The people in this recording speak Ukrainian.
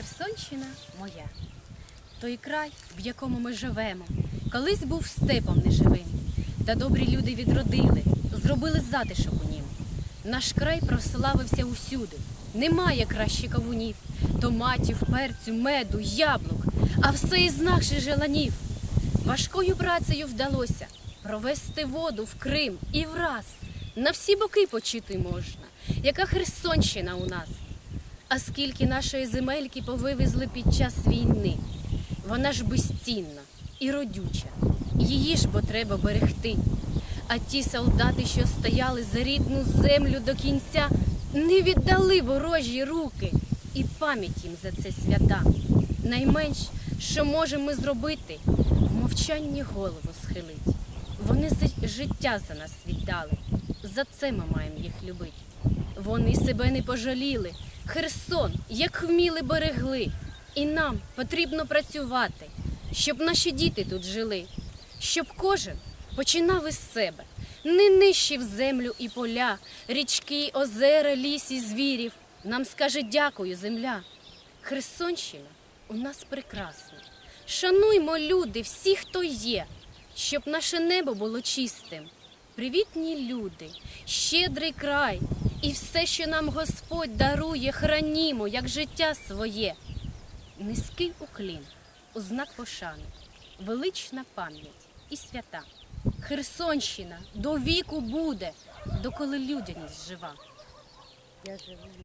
Херсонщина моя. Той край, в якому ми живемо, колись був степом неживим. Та добрі люди відродили, зробили затишок у нім. Наш край прославився усюди. Немає краще кавунів, томатів, перцю, меду, яблук, а все із наших желанів. Важкою працею вдалося провести воду в Крим і враз. На всі боки почути можна, яка Херсонщина у нас. А скільки нашої земельки повивезли під час війни. Вона ж безцінна і родюча. Її ж бо треба берегти. А ті солдати, що стояли за рідну землю до кінця, не віддали ворожі руки і пам'ять їм за це свята. Найменш, що можемо ми зробити, в мовчанні голову схилить. Вони життя за нас віддали. За це ми маємо їх любити. Вони себе не пожаліли. Херсон, як вміли, берегли. І нам потрібно працювати, щоб наші діти тут жили, щоб кожен починав із себе, не нищив землю і поля, річки, озера, ліс і звірів. Нам скаже дякую, земля. Херсонщина у нас прекрасна. Шануймо, люди, всі, хто є, щоб наше небо було чистим. Привітні люди, щедрий край, і все, що нам Господь дарує, хранімо, як життя своє. Низький уклін, у знак пошани, велична пам'ять і свята. Херсонщина до віку буде, доколи людяність жива. Я живу.